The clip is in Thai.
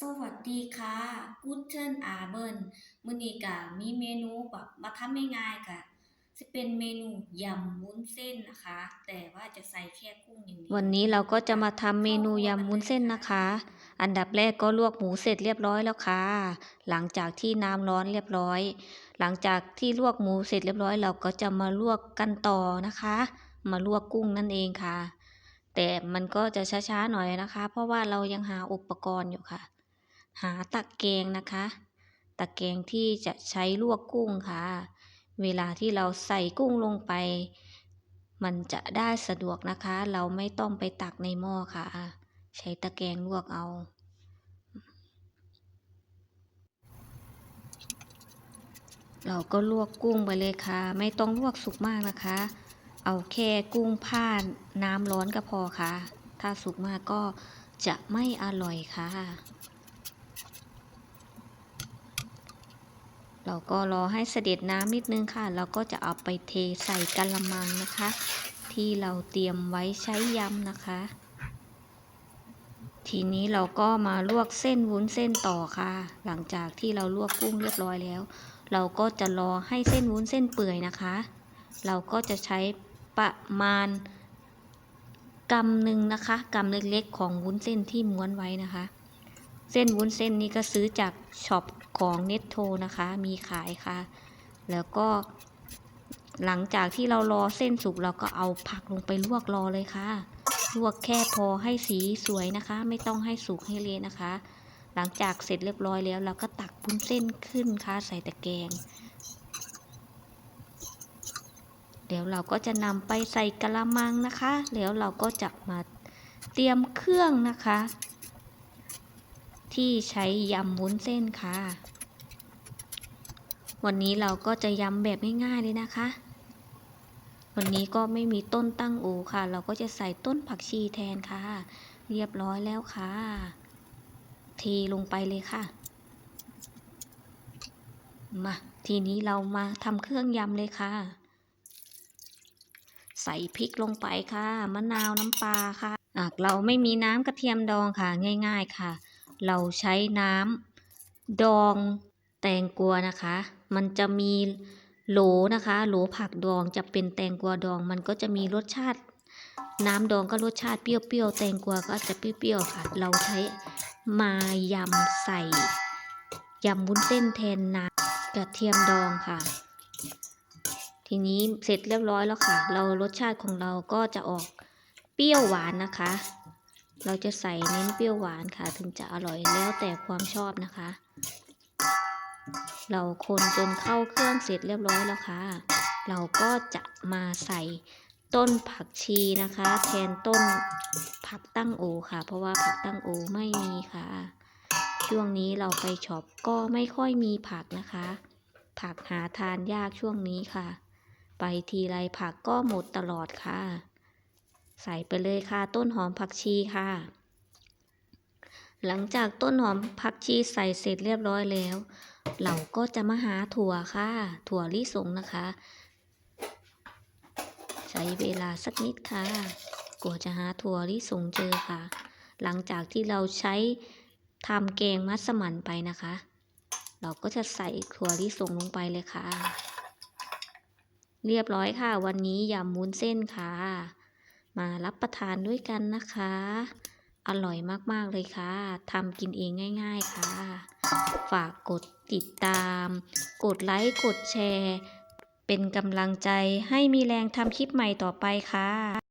สวัสดีค่ะ Guten Abend มื้อนี้ก็มีเมนูแบบมาทำง่ายๆก็สิเป็นเมนูยำวุ้นเส้นนะคะ แต่ว่าจะใส่แค่กุ้งอย่างเดียววันนี้เราก็จะมาทำเมนูยำวุ้นเส้นนะคะ อันดับแรกก็ลวกหมูเสร็จเรียบร้อยแล้วค่ะ หลังจากที่น้ำร้อนเรียบร้อย หลังจากที่ลวกหมูเสร็จเรียบร้อย เราก็จะมาลวกกันต่อนะคะ มาลวกกุ้งนั่นเองค่ะ แต่มันก็จะช้าๆหน่อยนะคะ เพราะว่าเรายังหาอุปกรณ์อยู่ค่ะ หาตะแกรงนะคะ ตะแกรงที่จะใช้ลวกกุ้งค่ะ เวลาที่เราใส่กุ้งลงไป มันจะได้สะดวกนะคะ เราไม่ต้องไปตักในหม้อค่ะ ใช้ตะแกรงลวกเอาเราก็ลวกกุ้งไปเลยค่ะ ไม่ต้องลวกสุกมากนะคะ เอาแค่กุ้งผ่านน้ำร้อนก็พอค่ะ ถ้าสุกมากก็จะไม่อร่อยค่ะ เราก็รอให้เสด็จน้ำนิดนึงค่ะ เราก็จะเอาไปเทใส่กะละมังนะคะ ที่เราเตรียมไว้ใช้ยำนะคะ ทีนี้เราก็มาลวกเส้นวุ้นเส้นต่อค่ะ หลังจากที่เราลวกกุ้งเรียบร้อยแล้ว เราก็จะรอให้เส้นวุ้นเส้นเปื่อยนะคะ เราก็จะใช้ประมาณกำหนึ่งนะคะกำเล็กๆของวุ้นเส้นที่ม้วนไว้นะคะ เส้นวุ้นเส้นนี้ก็ซื้อจากช็อป ของเน็ตโทนะคะ มีขายค่ะ แล้วก็ หลังจากที่เรารอเส้นสุกเราก็เอาผักลงไปลวกรอเลยค่ะ ลวกแค่พอให้สีสวยนะคะ ไม่ต้องให้สุกให้เละนะคะ หลังจากเสร็จเรียบร้อยแล้ว เราก็ตักวุ้นเส้นขึ้นค่ะใส่ตะแกรงเดี๋ยวเราก็จะนำไปใส่กะละมังนะคะ แล้วเราก็จะมาเตรียมเครื่องนะคะ ที่ใช้ยำวุ้นเส้นค่ะ วันนี้เราก็จะยำแบบง่ายๆเลยนะคะ วันนี้ก็ไม่มีต้นตั้งโอค่ะ เราก็จะใส่ต้นผักชีแทนค่ะ เรียบร้อยแล้วค่ะเทลงไปเลยค่ะ มาทีนี้เรามาทำเครื่องยำเลยค่ะ ใส่พริกลงไปค่ะ มะนาวน้ำปลาค่ะหากเราไม่มีน้ำกระเทียมดองค่ะง่าย ๆค่ะ เราใช้น้ำดองแตงกวานะคะ มันจะมีโหลนะคะ โหลผักดองจะเป็นแตงกวาดอง มันก็จะมีรสชาติ น้ำดองก็รสชาติเปรี้ยวๆ แตงกวาก็จะเปรี้ยวๆค่ะ เราใช้มายำใส่ยำวุ้นเส้นแทนน้ำกระเทียมดองค่ะ ทีนี้เสร็จเรียบร้อยแล้วค่ะ เรารสชาติของเราก็จะออกเปรี้ยวหวานนะคะ เราจะใส่เน้นเปรี้ยวหวานค่ะ ถึงจะอร่อยแล้วแต่ความชอบนะคะ เราคนจนเข้าเครื่องเสร็จเรียบร้อยแล้วค่ะ เราก็จะมาใส่ต้นผักชีนะคะ แทนต้นผักตั้งโอค่ะ เพราะว่าผักตั้งโอไม่มีค่ะ ช่วงนี้เราไปช็อปก็ไม่ค่อยมีผักนะคะ ผักหาทานยากช่วงนี้ค่ะ ไปทีไรผักก็หมดตลอดค่ะ ใส่ไปเลยค่ะต้นหอมผักชีค่ะ หลังจากต้นหอมผักชีใส่เสร็จเรียบร้อยแล้ว เราก็จะมาหาถั่วค่ะ ถั่วลิสงนะคะ ใช้เวลาสักนิดค่ะกว่าจะหาถั่วลิสงเจอค่ะ หลังจากที่เราใช้ทำแกงมัสมั่นไปนะคะ เราก็จะใส่ถั่วลิสงลงไปเลยค่ะ เรียบร้อยค่ะ วันนี้ยำมุ้นเส้นค่ะ มารับประทานด้วยกันนะคะ อร่อยมากๆเลยค่ะทำกินเองง่าย ๆค่ะ ฝากกดติดตาม กดไลค์กดแชร์ เป็นกำลังใจให้มีแรงทำคลิปใหม่ต่อไปค่ะ